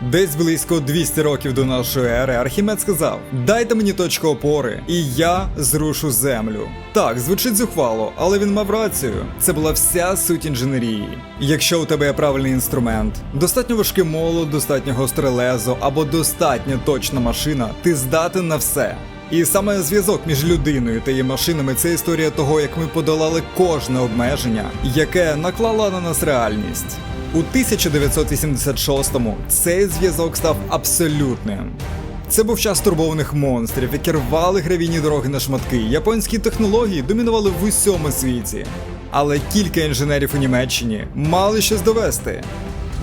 Десь близько 200 років до нашої ери Архімед сказав: Дайте мені точку опори, і я зрушу землю. Так, звучить зухвало, але він мав рацію. Це була вся суть інженерії. Якщо у тебе є правильний інструмент, достатньо важкий молот, достатньо гостре лезо або достатньо точна машина, ти здатен на все. І саме зв'язок між людиною та її машинами це історія того, як ми подолали кожне обмеження, яке наклала на нас реальність. У 1986-му цей зв'язок став абсолютним. Це був час турбованих монстрів, які рвали гравійні дороги на шматки. Японські технології домінували в усьому світі. Але кілька інженерів у Німеччині мали щось довести.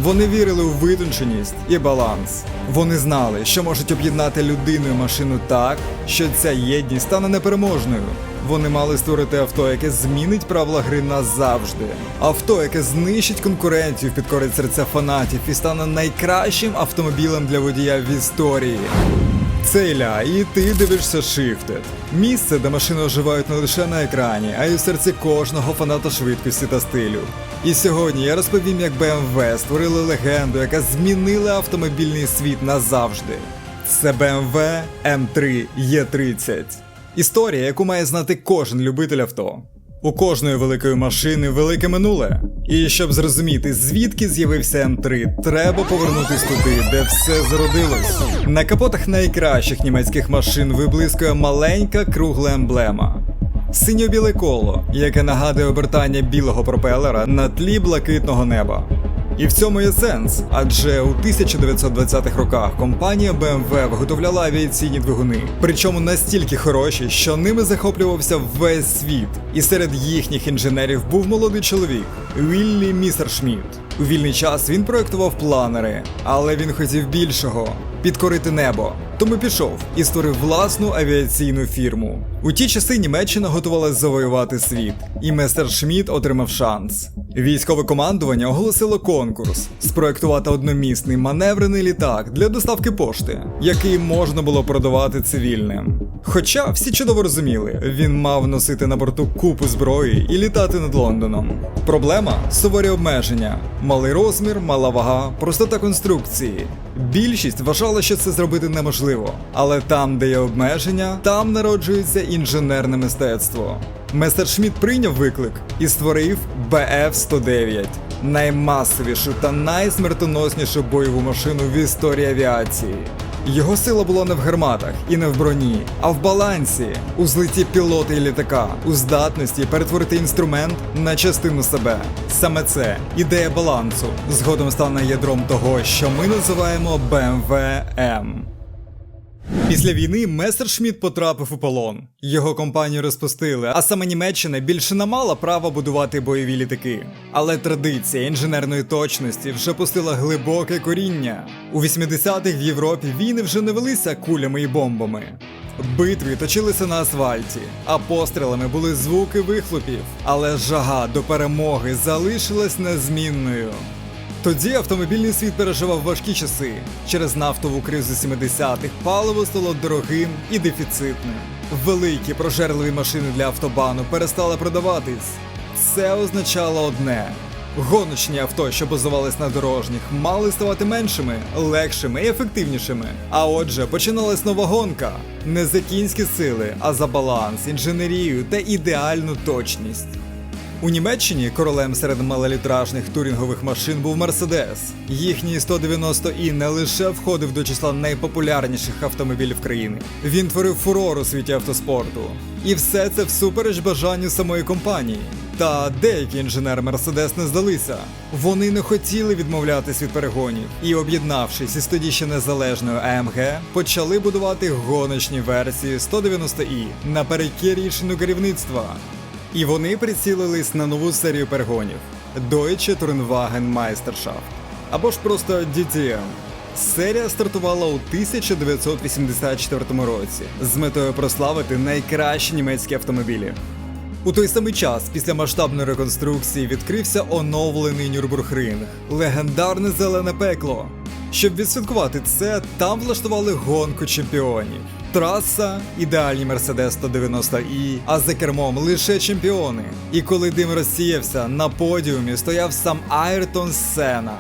Вони вірили у витонченість і баланс. Вони знали, що можуть об'єднати людину і машину так, що ця єдність стане непереможною. Вони мали створити авто, яке змінить правила гри назавжди. Авто, яке знищить конкурентів, підкорить серця фанатів і стане найкращим автомобілем для водія в історії. Це Ілля, і ти дивишся Shifted. Місце, де машини оживають не лише на екрані, а й у серці кожного фаната швидкості та стилю. І сьогодні я розповім, як BMW створили легенду, яка змінила автомобільний світ назавжди. Це BMW M3 E30. Історія, яку має знати кожен любитель авто. У кожної великої машини велике минуле. І щоб зрозуміти, звідки з'явився М3, треба повернутись туди, де все зародилось. На капотах найкращих німецьких машин виблискує маленька кругла емблема. Синьо-біле коло, яке нагадує обертання білого пропелера на тлі блакитного неба. І в цьому є сенс, адже у 1920-х роках компанія BMW виготовляла авіаційні двигуни, причому настільки хороші, що ними захоплювався весь світ. І серед їхніх інженерів був молодий чоловік Віллі Місершміт. У вільний час він проектував планери, але він хотів більшого підкорити небо. Тому пішов і створив власну авіаційну фірму. У ті часи Німеччина готувалась завоювати світ, і Месер Шмідт отримав шанс. Військове командування оголосило конкурс спроектувати одномісний маневрений літак для доставки пошти, який можна було продавати цивільним. Хоча всі чудово розуміли, він мав носити на борту купу зброї і літати над Лондоном. Проблема суворі обмеження, малий розмір, мала вага, простота конструкції. Більшість вважала, що це зробити неможливо, але там, де є обмеження, там народжується інженерне мистецтво. Месершміт прийняв виклик і створив БФ-109 наймасовішу та найсмертоноснішу бойову машину в історії авіації. Його сила була не в гарматах і не в броні, а в балансі, у злиті пілота і літака, у здатності перетворити інструмент на частину себе. Саме це ідея балансу згодом стане ядром того, що ми називаємо BMW M. Після війни Месершміт потрапив у полон. Його компанію розпустили, а саме Німеччина більше не мала права будувати бойові літаки. Але традиція інженерної точності вже пустила глибоке коріння. У 80-х в Європі війни вже не велися кулями і бомбами. Битви точилися на асфальті, а пострілами були звуки вихлопів. Але жага до перемоги залишилась незмінною. Тоді автомобільний світ переживав важкі часи. Через нафтову кризу 70-х паливо стало дорогим і дефіцитним. Великі прожерливі машини для автобану перестали продаватись. Це означало одне: гоночні авто, що базувались на дорожніх, мали ставати меншими, легшими і ефективнішими. А отже, починалась нова гонка. Не за кінські сили, а за баланс, інженерію та ідеальну точність. У Німеччині королем серед малолітражних турінгових машин був Мерседес. Їхній 190i не лише входив до числа найпопулярніших автомобілів країни. Він творив фурор у світі автоспорту. І все це всупереч бажанню самої компанії. Та деякі інженери Мерседес не здалися. Вони не хотіли відмовлятись від перегонів і, об'єднавшись із тоді ще незалежною AMG, почали будувати гоночні версії 190i наперекір рішенню керівництва. І вони прицілились на нову серію перегонів Deutsche Tourenwagen Meisterschaft або ж просто DTM. Серія стартувала у 1984 році з метою прославити найкращі німецькі автомобілі. У той самий час, після масштабної реконструкції, відкрився оновлений Нюрбургринг – легендарне зелене пекло. Щоб відсвяткувати це, там влаштували гонку чемпіонів. Траса ідеальні Mercedes 190i, а за кермом лише чемпіони. І коли дим розсіявся, на подіумі стояв сам Айртон Сена.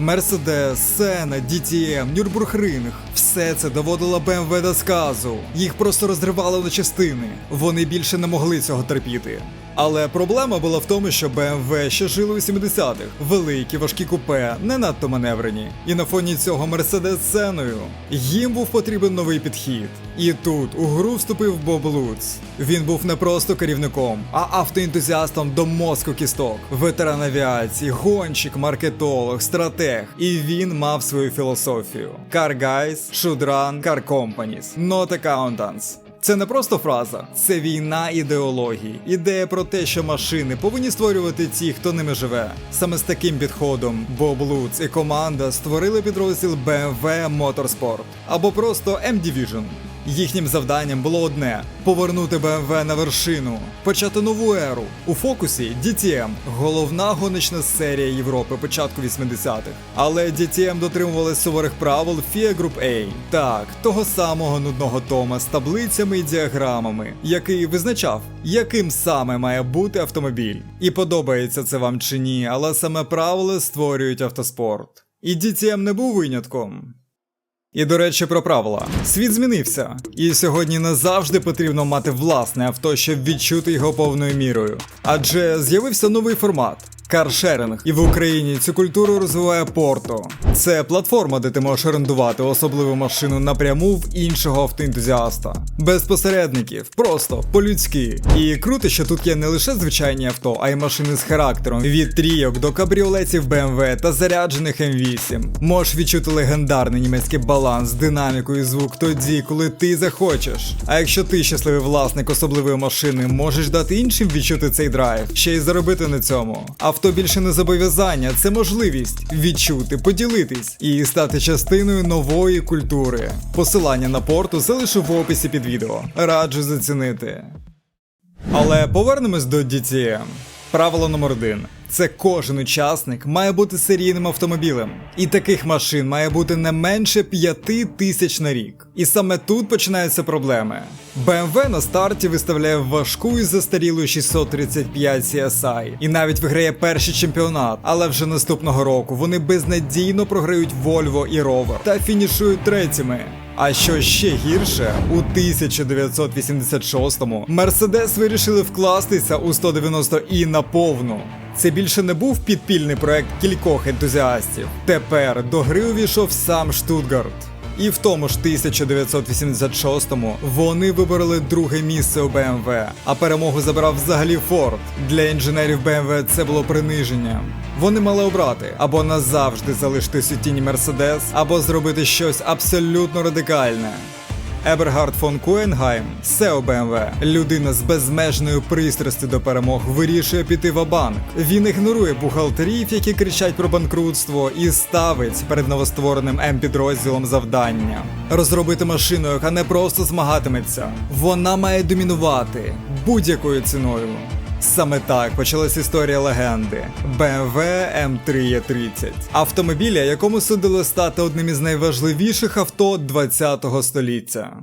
Mercedes, Сена, DTM, Нюрбургринг. Все це доводило BMW до сказу. Їх просто розривало на частини. Вони більше не могли цього терпіти. Але проблема була в тому, що BMW ще жили у 70-х. Великі, важкі купе, не надто маневрені. І на фоні цього Mercedes сценою. Їм був потрібен новий підхід. І тут у гру вступив Боб Луц. Він був не просто керівником, а автоентузіастом до мозку кісток, ветеран авіації, гонщик, маркетолог, стратег. І він мав свою філософію: Car Guys, Should Run, Car Companies, Not Accountants. Це не просто фраза, це війна ідеології. Ідея про те, що машини повинні створювати ті, хто ними живе. Саме з таким підходом Боб Луц і команда створили підрозділ BMW Motorsport або просто M-Division. Їхнім завданням було одне повернути BMW на вершину, почати нову еру. У фокусі DTM – головна гоночна серія Європи початку 80-х. Але DTM дотримували суворих правил FIA Group A. Так, того самого нудного тома з таблицями і діаграмами, який визначав, яким саме має бути автомобіль. І подобається це вам чи ні, але саме правила створюють автоспорт. І DTM не був винятком. І до речі, про правила. Світ змінився, і сьогодні не завжди потрібно мати власне авто, щоб відчути його повною мірою. Адже з'явився новий формат. Каршеринг, і в Україні цю культуру розвиває Порто. Це платформа, де ти можеш орендувати особливу машину напряму в іншого автоентузіаста. Без посередників, просто по-людськи. І круто, що тут є не лише звичайні авто, а й машини з характером від трійок до кабріолетів BMW та заряджених М8. Можеш відчути легендарний німецький баланс, динаміку і звук тоді, коли ти захочеш. А якщо ти щасливий власник особливої машини, можеш дати іншим відчути цей драйв, ще й заробити на цьому. Авто більше не зобов'язання, це можливість відчути, поділитись і стати частиною нової культури. Посилання на порту залишу в описі під відео. Раджу зацінити. Але повернемось до DTM. Правило номер один. Це кожен учасник має бути серійним автомобілем. І таких машин має бути не менше 5 тисяч на рік. І саме тут починаються проблеми. BMW на старті виставляє важку і застарілу 635 CSI, і навіть виграє перший чемпіонат. Але вже наступного року вони безнадійно програють Volvo і Rover та фінішують третіми. А що ще гірше, у 1986-му Мерседес вирішили вкластися у 190 і на повну. Це більше не був підпільний проект кількох ентузіастів. Тепер до гри увійшов сам Штутгарт. І в тому ж 1986-му вони вибороли друге місце у BMW, а перемогу забрав взагалі Форд. Для інженерів BMW це було приниженням. Вони мали обрати або назавжди залишитись у тіні Мерседес, або зробити щось абсолютно радикальне. Ебергард фон Куенгайм, Сео БМВ, людина з безмежною пристрастю до перемог, вирішує піти в банк. Він ігнорує бухгалтерів, які кричать про банкрутство, і ставить перед новоствореним М-підрозділом завдання розробити машину, яка не просто змагатиметься, вона має домінувати будь-якою ціною. Саме так почалась історія легенди BMW M3 E30. Автомобіля, якому судило стати одним із найважливіших авто 20-го століття.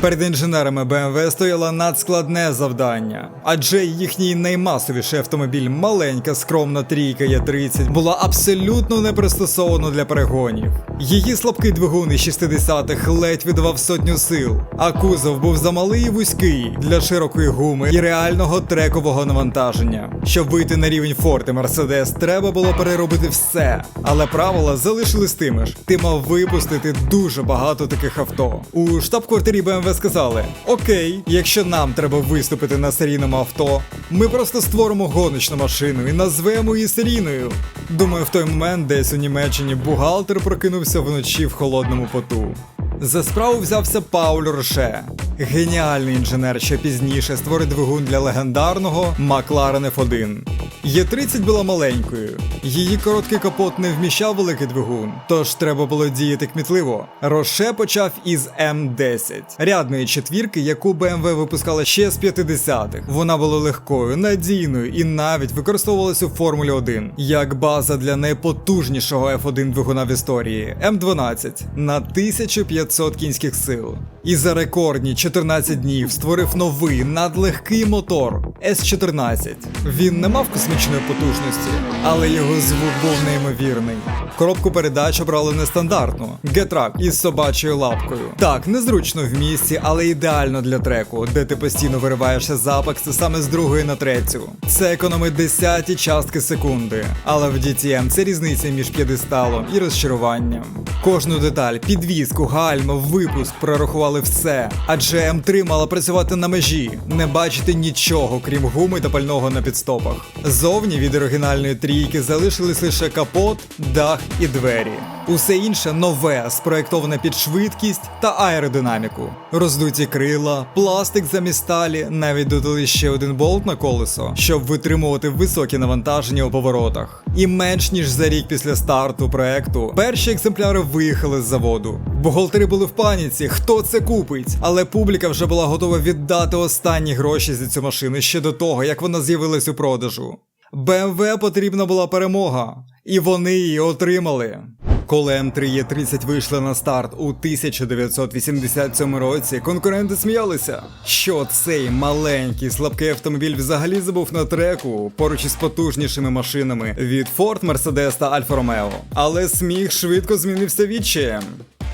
Перед інженерами BMW стояло надскладне завдання, адже їхній наймасовіший автомобіль, маленька скромна трійка Е30, була абсолютно не пристосована для перегонів. Її слабкий двигун із 60-х ледь видавав сотню сил, а кузов був замалий і вузький для широкої гуми і реального трекового навантаження. Щоб вийти на рівень Ford і Mercedes, треба було переробити все. Але правила залишились тими ж. Ти мав випустити дуже багато таких авто. У штаб-квартирі BMW сказали: Окей, якщо нам треба виступити на серійному авто, ми просто створимо гоночну машину і назвемо її серійною. Думаю, в той момент десь у Німеччині бухгалтер прокинувся вночі в холодному поту. За справу взявся Пауль Роше, геніальний інженер, що пізніше створить двигун для легендарного McLaren F1. Є30 була маленькою, її короткий капот не вміщав великий двигун, тож треба було діяти кмітливо. Роше почав із М10, рядної четвірки, яку BMW випускала ще з 50-х. Вона була легкою, надійною і навіть використовувалася у Формулі 1 як база для найпотужнішого F1 двигуна в історії М12 на 1500 кінських сил. І за рекордні 14 днів створив новий надлегкий мотор S14. Він не мав космічної потужності, але його звук був неймовірний. Коробку передач обрали нестандартну Getrack із собачою лапкою. Так, незручно в місці, але ідеально для треку, де ти постійно вириваєшся з апекси саме з другої на третю. Це економить десяті частки секунди. Але в DTM це різниця між п'єдесталом і розчаруванням. Кожну деталь, підвізку, гальма, випуск прорахували все. Адже М3 мала працювати на межі, не бачити нічого, крім гуми та пального на підстопах. Зовні від оригінальної трійки залишились лише капот, дах і двері. Усе інше нове, спроєктоване під швидкість та аеродинаміку. Роздуті крила, пластик замість сталі, навіть додали ще один болт на колесо, щоб витримувати високі навантаження у поворотах. І менш ніж за рік після старту проекту перші екземпляри виїхали з заводу. Бухгалтери були в паніці, хто це купить, але публіка вже була готова віддати останні гроші за цю машину ще до того, як вона з'явилась у продажу. BMW потрібна була перемога, і вони її отримали. Коли М3Е30 вийшли на старт у 1987 році, конкуренти сміялися, що цей маленький слабкий автомобіль взагалі забув на треку поруч із потужнішими машинами від Ford, Mercedes та Alfa Romeo. Але сміх швидко змінився відчаєм.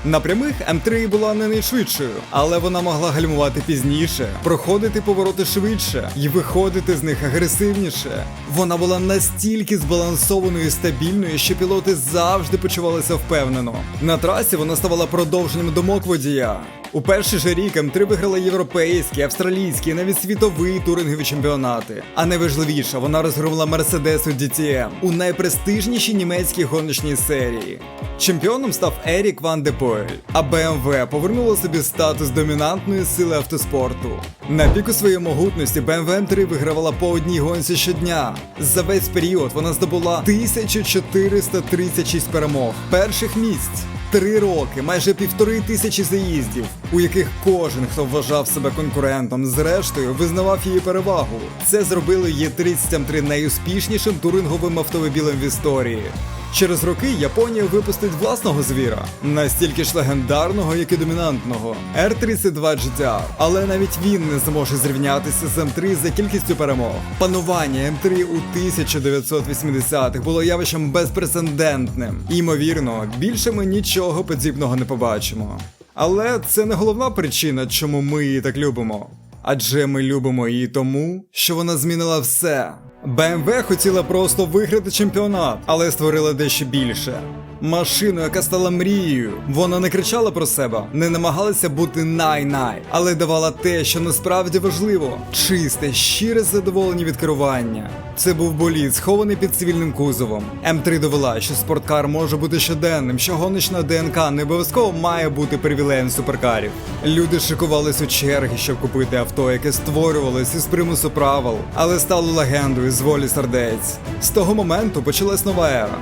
На прямих М3 була не найшвидшою, але вона могла гальмувати пізніше, проходити повороти швидше і виходити з них агресивніше. Вона була настільки збалансованою і стабільною, що пілоти завжди почувалися впевнено. На трасі вона ставала продовженням думок водія. У перший же рік М3 виграла європейські, австралійські, навіть світові турингові чемпіонати. А найважливіше, вона розгромила Mercedes у DTM у найпрестижнішій німецькій гоночній серії. Чемпіоном став Ерік Ван Депоель, а BMW повернула собі статус домінантної сили автоспорту. На піку своєї могутності BMW M3 вигравала по одній гонці щодня. За весь період вона здобула 1436 перемог, перших місць. Три роки, майже півтори тисячі заїздів, у яких кожен, хто вважав себе конкурентом, зрештою визнавав її перевагу. Це зробило її 30 найуспішнішим туринговим автомобілем в історії. Через роки Японія випустить власного звіра, настільки ж легендарного, як і домінантного R32 GTR. Але навіть він не зможе зрівнятися з М3 за кількістю перемог. Панування М3 у 1980-х було явищем безпрецедентним. Ймовірно, більше ми нічого подібного не побачимо. Але це не головна причина, чому ми її так любимо. Адже ми любимо її тому, що вона змінила все. BMW хотіла просто виграти чемпіонат, але створила дещо більше. Машину, яка стала мрією. Вона не кричала про себе, не намагалася бути най-най, але давала те, що насправді важливо: чисте, щире задоволення від керування. Це був болід, схований під цивільним кузовом. М3 довела, що спорткар може бути щоденним, що гоночна ДНК не обов'язково має бути привілеєм суперкарів. Люди шикувались у черги, щоб купити авто, яке створювалось із примусу правил, але стало легендою з волі сердець. З того моменту почалась нова ера.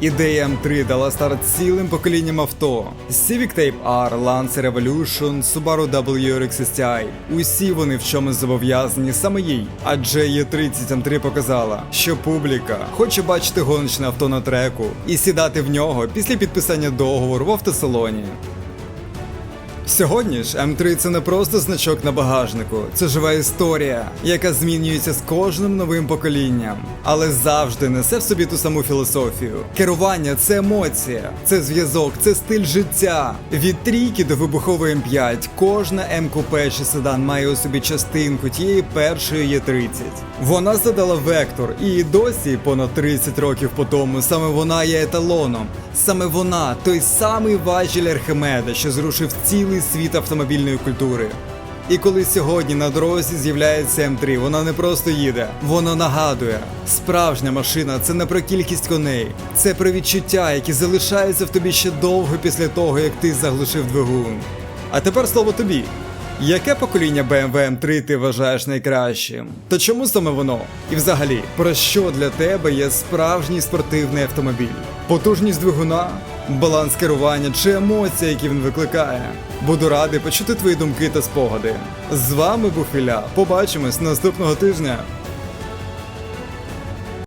Ідея М3 дала старт цілим поколінням авто: Civic Type R, Lancer Evolution, Subaru WRX STI. Усі вони в чомусь зобов'язані саме їй. Адже Є30 М3 показала, що публіка хоче бачити гоночне авто на треку і сідати в нього після підписання договору в автосалоні. Сьогодні ж М3 це не просто значок на багажнику, це жива історія, яка змінюється з кожним новим поколінням, але завжди несе в собі ту саму філософію. Керування це емоція, це зв'язок, це стиль життя. Від трійки до вибухової М5 кожна М-купе чи седан має у собі частинку тієї першої Є30. Вона задала вектор, і досі, понад 30 років по тому, саме вона є еталоном. Саме вона, той самий важіль Архимеда, що зрушив цілий світ автомобільної культури. І коли сьогодні на дорозі з'являється М3, вона не просто їде, вона нагадує. Справжня машина це не про кількість коней, це про відчуття, які залишаються в тобі ще довго після того, як ти заглушив двигун. А тепер слово тобі. Яке покоління BMW M3 ти вважаєш найкращим? Та чому саме воно? І взагалі, про що для тебе є справжній спортивний автомобіль? Потужність двигуна, баланс керування чи емоції, які він викликає? Буду радий почути твої думки та спогади. З вами був Іля. Побачимось наступного тижня.